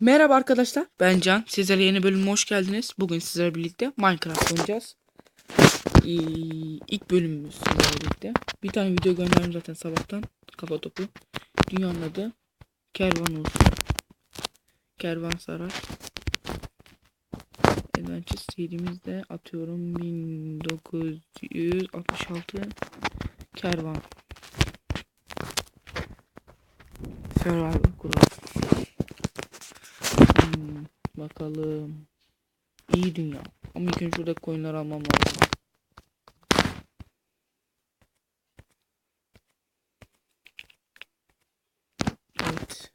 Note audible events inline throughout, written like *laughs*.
Merhaba arkadaşlar. Ben Can. Sizlere yeni bölüme hoş geldiniz. Bugün sizlerle birlikte Minecraft oynayacağız. Ee, ilk bölümümüz sizlerle birlikte. Bir tane video gönderdim zaten sabahtan. Kafa topu. Dünyanın adı Kervan olsun. Kervan Saray. Adventure serimizde atıyorum 1966 Kervan. Survival kuralım. Bakalım. İyi dünya. Ama ilk önce şuradaki coinleri almam lazım. Evet.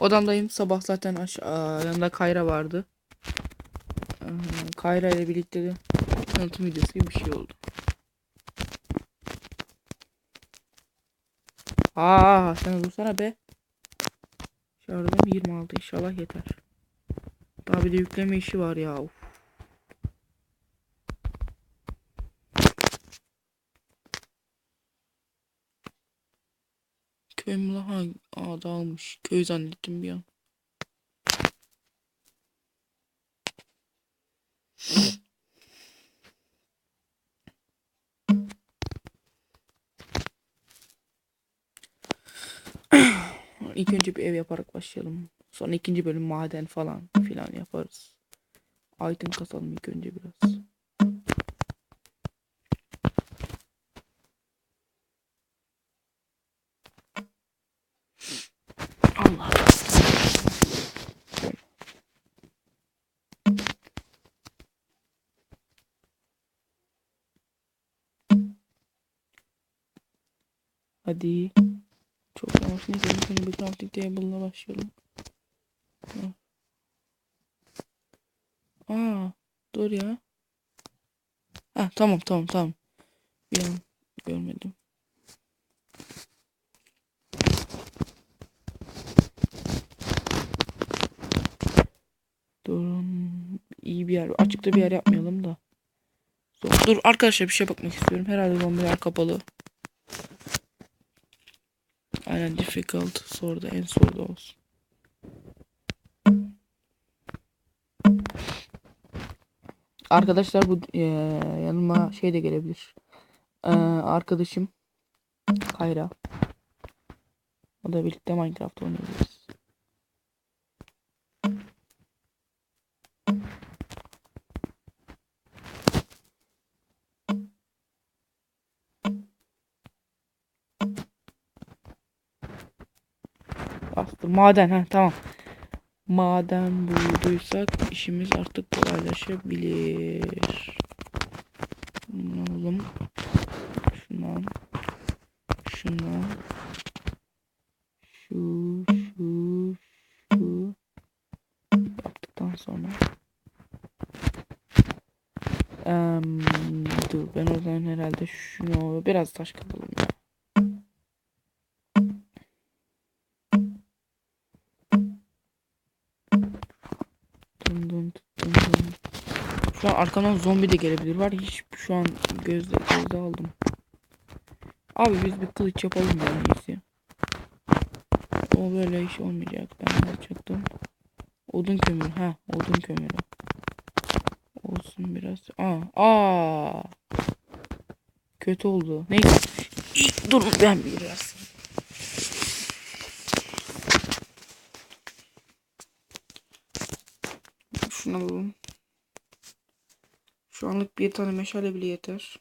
Odamdayım. Sabah zaten aşağı yanında Kayra vardı. Kayra ile birlikte de tanıtım videosu gibi bir şey oldu. Aa sen dursana be. Şarjım 26 inşallah yeter. Daha bir de yükleme işi var ya. Uf. Köy mü lan? Ha, Aa dağılmış. Köy zannettim bir an. İlk önce bir ev yaparak başlayalım. Sonra ikinci bölüm maden falan filan yaparız. Item kasalım ilk önce biraz. Allah. Hadi. Yavaş neyse ilk önce bir crafting table'la başlayalım. Aa, dur ya. Ha tamam tamam tamam. Bir an görmedim. Durun. iyi bir yer. Açıkta bir yer yapmayalım da. Dur arkadaşlar bir şey bakmak istiyorum. Herhalde zombiler kapalı. Aynen difficult. Soruda en soruda olsun. Arkadaşlar bu eee, yanıma şey de gelebilir. Eee, arkadaşım Kayra. O da birlikte Minecraft oynayacağız. Maden ha tamam. Maden bulduysak işimiz artık kolaylaşabilir. Alalım. Şundan. Şundan. Şu, şu, şu. Yaptıktan sonra. Em, dur ben o zaman herhalde şunu biraz taş kapalım arkamdan zombi de gelebilir var. Hiç şu an gözde gözde aldım. Abi biz bir kılıç yapalım ya en iyisi. O böyle iş olmayacak. Ben yapacaktım? Odun kömürü. Ha, odun kömürü. Olsun biraz. Aa, aa. Kötü oldu. Neyse. Dur ben biraz. Şunu alalım. Şu anlık bir tane meşale bile yeter.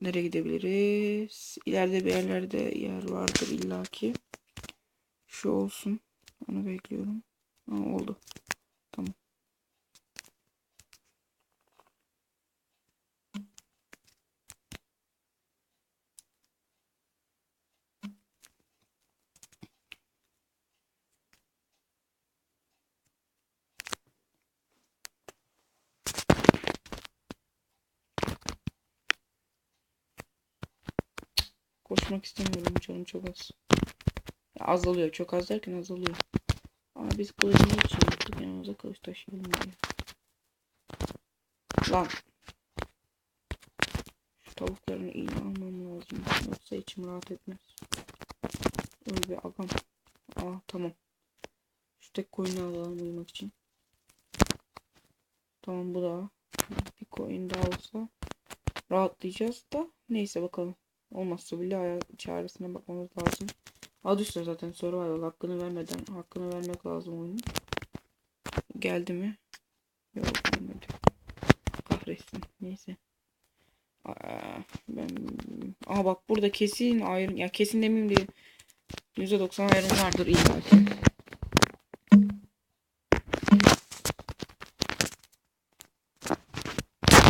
Nereye gidebiliriz? İleride bir yerlerde yer vardır illaki. Şu olsun. Onu bekliyorum. Ha, oldu. Tamam. Koşmak istemiyorum canım çok az. Ya azalıyor çok az derken azalıyor. Ama biz kılıcı ne için yaptık yanımıza kılıç taşıyalım diye. Lan. Şu tavukların iyi almam lazım. Yoksa içim rahat etmez. Öl be agam. Aa tamam. Şu tek coin'i alalım uyumak için. Tamam bu da. Bir coin daha olsa rahatlayacağız da. Neyse bakalım. Olmazsa bile çaresine bakmamız lazım. Adı üstüne zaten survival hakkını vermeden hakkını vermek lazım oyunun. Geldi mi? Yok gelmedi. Kahretsin. Neyse. Ben Aa bak burada kesin ayrım ya kesin demeyeyim de %90 ayrım vardır illa ki.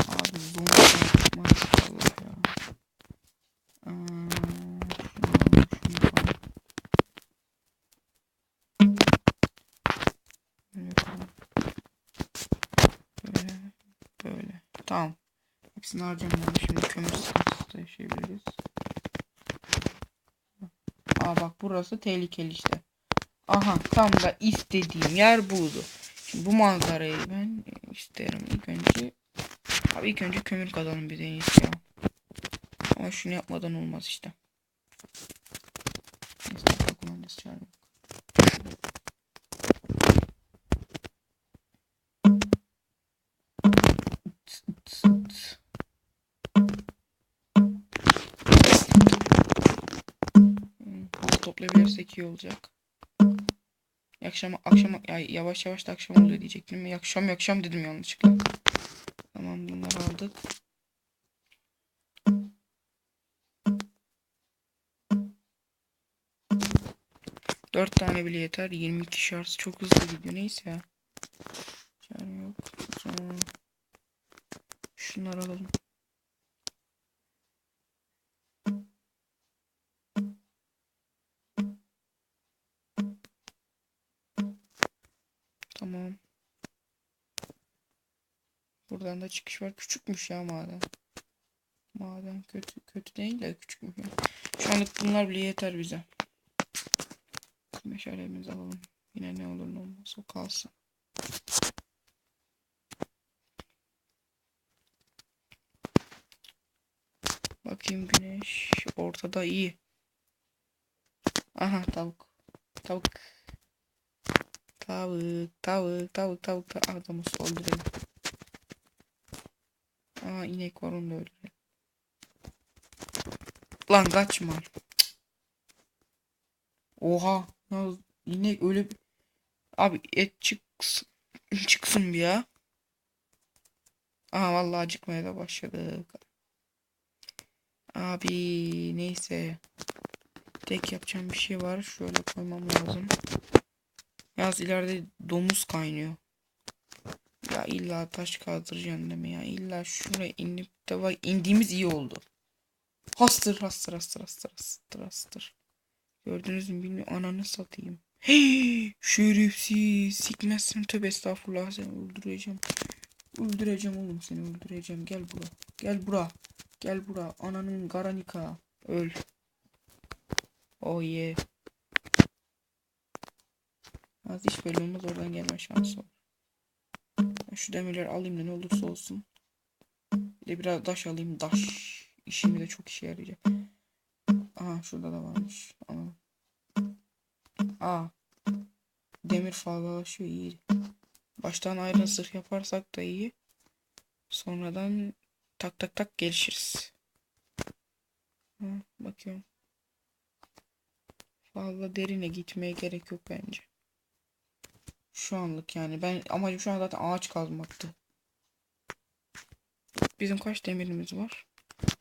Abi zombi var, maşallah ya. Aa, şunu, şunu al. Böyle yapalım. Böyle, böyle. Tamam. Hepsini harcamayalım. Şimdi kömür sıkıntısı da yaşayabiliriz. Aa bak burası tehlikeli işte. Aha tam da istediğim yer buydu. Şimdi bu manzarayı ben isterim ilk önce. Abi ilk önce kömür kazalım bir de en iyisi ya. Ama şunu yapmadan olmaz işte. Neyse çağırmak. Toplayabilirsek iyi olacak. Akşam akşam ya yavaş yavaş da akşam oluyor diyecektim. Akşam akşam dedim yanlışlıkla. Tamam bunları aldık. Dört tane bile yeter. 22 şarj çok hızlı gidiyor. Neyse ya. Çağrı yok. Sonra şunları alalım. Da çıkış var. Küçükmüş ya maden. Maden kötü kötü değil de küçükmüş. Şu anlık bunlar bile yeter bize. Meşalemizi alalım. Yine ne olur ne olmaz o kalsın. Bakayım güneş ortada iyi. Aha tavuk. Tavuk. Tavuk, tavuk, tavuk, tavuk, tavuk. Adamı öldürelim. Aa inek var onu da öldürelim. Lan kaçma. Oha. Ya inek öyle. Abi et çıksın. Çıksın bir ya. Aha vallahi acıkmaya da başladık. Abi neyse. Tek yapacağım bir şey var. Şöyle koymam lazım. Yaz ileride domuz kaynıyor. Ya illa taş kaldıracağım deme ya. İlla şuraya inip de bak indiğimiz iyi oldu. Hastır hastır hastır hastır hastır hastır. Gördünüz mü bilmiyorum. Ananı satayım. Hey, şerefsiz. Sikmezsin tövbe estağfurullah seni öldüreceğim. Öldüreceğim oğlum seni öldüreceğim. Gel bura. Gel bura. Gel bura. Ananın garanika. Öl. Oh yeah. Az belli olmaz oradan gelme şansı var. Şu demirleri alayım da ne olursa olsun. Bir de biraz taş alayım. Taş. İşimi de çok işe yarayacak. Aha şurada da varmış. Anladım. Aa. Demir fazlalaşıyor iyi. Baştan ayrı zırh yaparsak da iyi. Sonradan tak tak tak gelişiriz. Ha, bakıyorum. Fazla derine gitmeye gerek yok bence. Şu anlık yani. Ben amacım şu an zaten ağaç kazmaktı. Bizim kaç demirimiz var?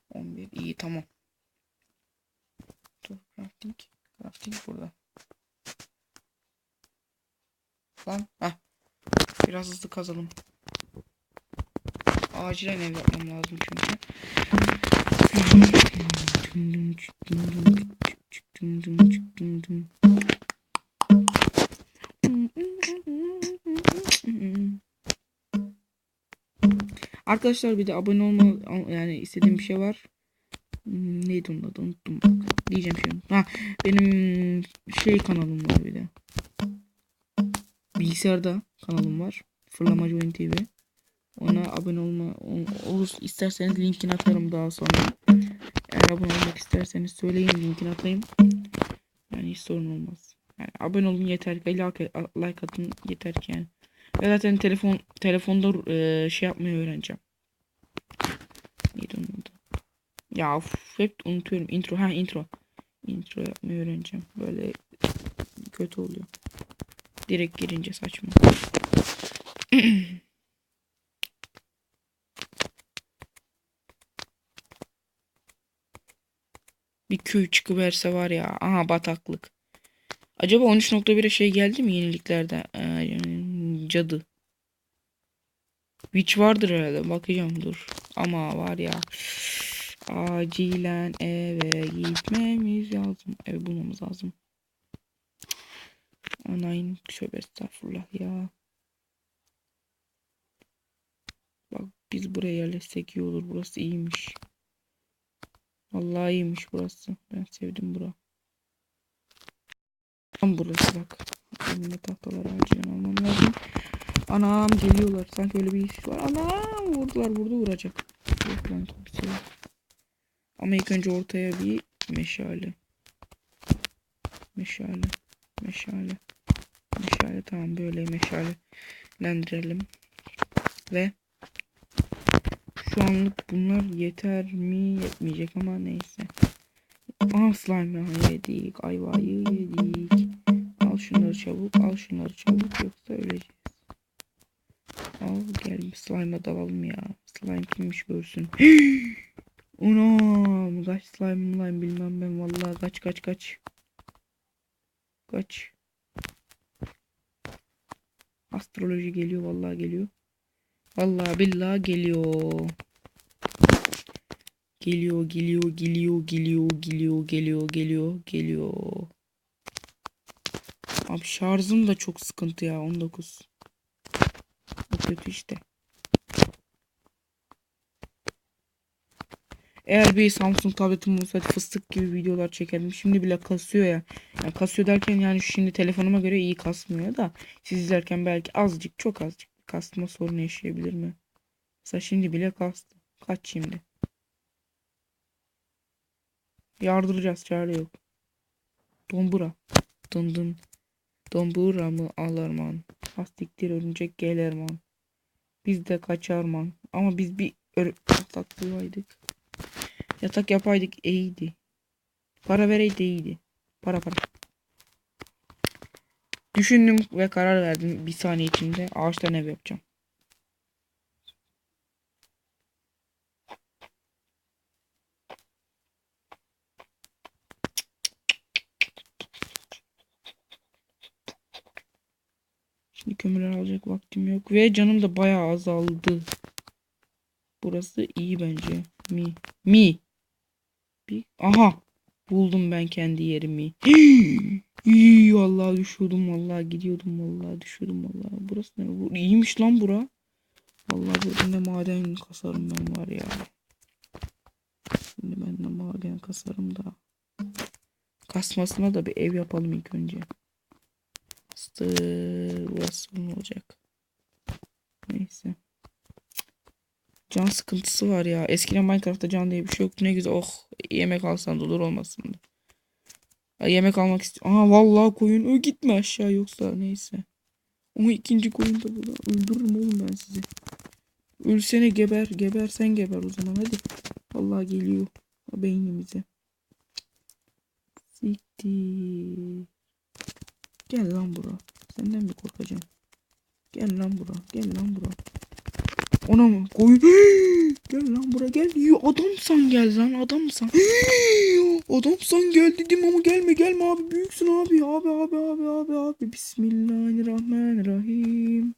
11. İyi tamam. Dur crafting. Crafting burada. Lan. Heh. Biraz hızlı kazalım. Acilen ev yapmam lazım çünkü. Arkadaşlar bir de abone olma yani istediğim bir şey var. Hmm, Neydi onun adı unuttum bak. Diyeceğim şimdi. Ha benim şey kanalım var bir de. Bilgisayarda kanalım var. Fırlamacı Oyun TV. Ona abone olma ol- olur isterseniz linkini atarım daha sonra. Eğer abone olmak isterseniz söyleyin linkini atayım. Yani hiç sorun olmaz. Yani abone olun yeter ki like, like atın yeter ki yani. Ve zaten telefon telefonda e, şey yapmayı öğreneceğim. Neydi onun adı? Ya of, hep unutuyorum. Intro ha intro. Intro yapmayı öğreneceğim. Böyle kötü oluyor. Direkt girince saçma. *clears throat* Bir köy çıkıverse var ya. Aha bataklık. Acaba 13.1'e şey geldi mi yeniliklerde? Ee, cadı. Witch vardır herhalde. Bakacağım dur. Ama var ya. Acilen eve gitmemiz lazım. Eve bulmamız lazım. Anayın tövbe estağfurullah ya. Bak biz buraya yerleşsek iyi olur. Burası iyiymiş. Vallahi iyiymiş burası. Ben sevdim bura. Tam burası bak. Elimde tahtaları acilen almam lazım. Anam geliyorlar. Sanki öyle bir his var. Anam vurdular vurdu vuracak. Yok lan yok. Ama ilk önce ortaya bir meşale. Meşale. Meşale. Meşale tamam böyle meşalelendirelim. Ve şu anlık bunlar yeter mi yetmeyecek ama neyse. Aha slime ya yedik. Ayvayı yedik. Al şunları çabuk. Al şunları çabuk. Yoksa öleceğiz. Al gel bir slime'a dalalım ya. Slime kimmiş görsün. *gasps* Anam kaç slime slime bilmem ben vallahi kaç kaç kaç. Kaç. Astroloji geliyor vallahi geliyor. Vallahi billahi geliyor. Geliyor, geliyor, geliyor, geliyor, geliyor, geliyor, geliyor, geliyor. Abi şarjım da çok sıkıntı ya 19. Kötü işte. Eğer bir Samsung tabletim olsaydı fıstık gibi videolar çekerdim. Şimdi bile kasıyor ya. Yani kasıyor derken yani şimdi telefonuma göre iyi kasmıyor da siz izlerken belki azıcık çok azıcık kasma sorunu yaşayabilir mi? Mesela şimdi bile kastı. Kaç şimdi? Yardıracağız çare yok. Dombura. Dın dın. Dombura mı alarman? Hastiktir örümcek gelerman. Biz de kaçarman. Ama biz bir yatak bulaydık. Yatak yapaydık iyiydi. Para vereydi iyiydi. Para para. Düşündüm ve karar verdim bir saniye içinde ağaçtan ev yapacağım. Kömürler alacak vaktim yok. Ve canım da bayağı azaldı. Burası iyi bence. Mi. Mi. Bir. Aha. Buldum ben kendi yerimi. *gasps* İyi vallahi düşüyordum vallahi gidiyordum vallahi düşüyordum vallahi. Burası ne? Bu, iyiymiş lan bura. Vallahi burada ne maden kasarım ben var ya. Şimdi ben de maden kasarım da. Kasmasına da bir ev yapalım ilk önce. Burası ne olacak? Neyse. Can sıkıntısı var ya. Eskiden Minecraft'ta can diye bir şey yoktu. Ne güzel. Oh yemek alsan da olur olmasın da. Yemek almak istiyorum. Aha vallahi koyun. Ö gitme aşağı yoksa neyse. Ama ikinci koyun da burada. Öldürürüm oğlum ben sizi. Ölsene geber. Geber sen geber o zaman hadi. Vallahi geliyor. Beynimize. Siktir. Gel lan bura. Senden mi korkacağım? Gel lan bura. Gel lan bura. Ona mı? Koyun. gel lan bura gel. Yo, adamsan gel lan adamsan. adamsan gel dedim ama gelme gelme abi. Büyüksün abi. Abi abi abi abi abi. Bismillahirrahmanirrahim.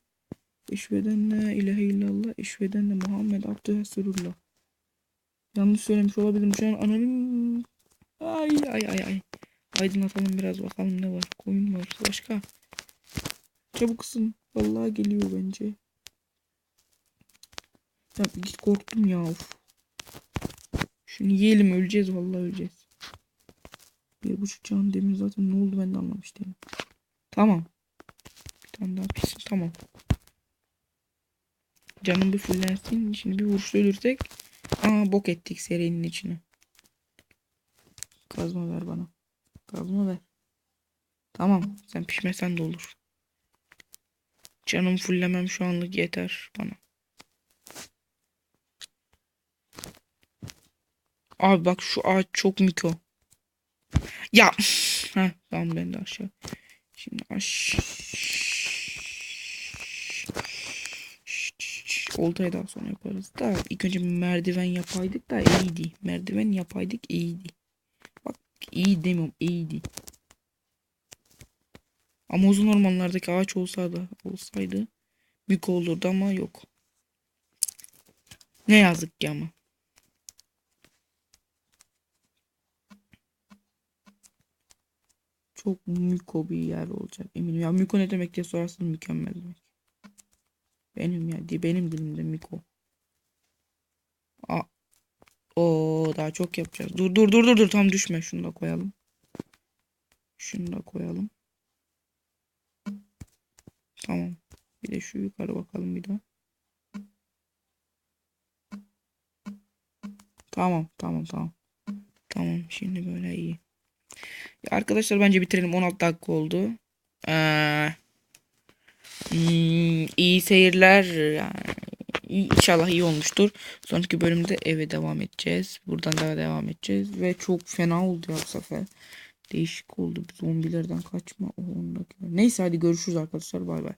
Eşveden la ilahe illallah. Eşveden de Muhammed Abdü Resulullah. Yanlış söylemiş olabilirim şu an. Ananın. Ay ay ay ay. Aydınlatalım biraz bakalım ne var. Koyun var. Başka. Çabuk ısın. Vallahi geliyor bence. Ya git korktum ya. Of. Şunu yiyelim öleceğiz vallahi öleceğiz. Bir buçuk can demin zaten ne oldu ben de anlamış değilim. Tamam. Bir tane daha pis. Tamam. Canım bir fullensin. Şimdi bir vuruşta ölürsek. Aa bok ettik serinin içine. Kazma ver bana. Kazma ver. Tamam. Sen pişmesen de olur. Canım fullemem şu anlık yeter bana. Abi bak şu ağaç çok miko. Ya. *laughs* Heh, tamam ben de aşağı. Şimdi aş. Oltayı daha sonra yaparız da ilk önce merdiven yapaydık da iyiydi. Merdiven yapaydık iyiydi. Bak iyi demiyorum iyiydi. Ama uzun ormanlardaki ağaç olsaydı olsaydı büyük olurdu ama yok. Ne yazık ki ama. Çok miko bir yer olacak eminim. Ya miko ne demek diye sorarsanız mükemmel demek. Benim ya di- benim dilimde miko. Aa. O daha çok yapacağız. Dur dur dur dur dur tam düşme. Şunu da koyalım. Şunu da koyalım. Tamam. Bir de şu yukarı bakalım bir daha. Tamam tamam tamam. Tamam şimdi böyle iyi. Ya arkadaşlar bence bitirelim. 16 dakika oldu. Ee, hmm, iyi seyirler. Yani, inşallah iyi olmuştur. Sonraki bölümde eve devam edeceğiz. Buradan da devam edeceğiz. Ve çok fena oldu ya bu sefer. Değişik oldu. Zombilerden kaçma. O. Neyse hadi görüşürüz arkadaşlar. Bay bay.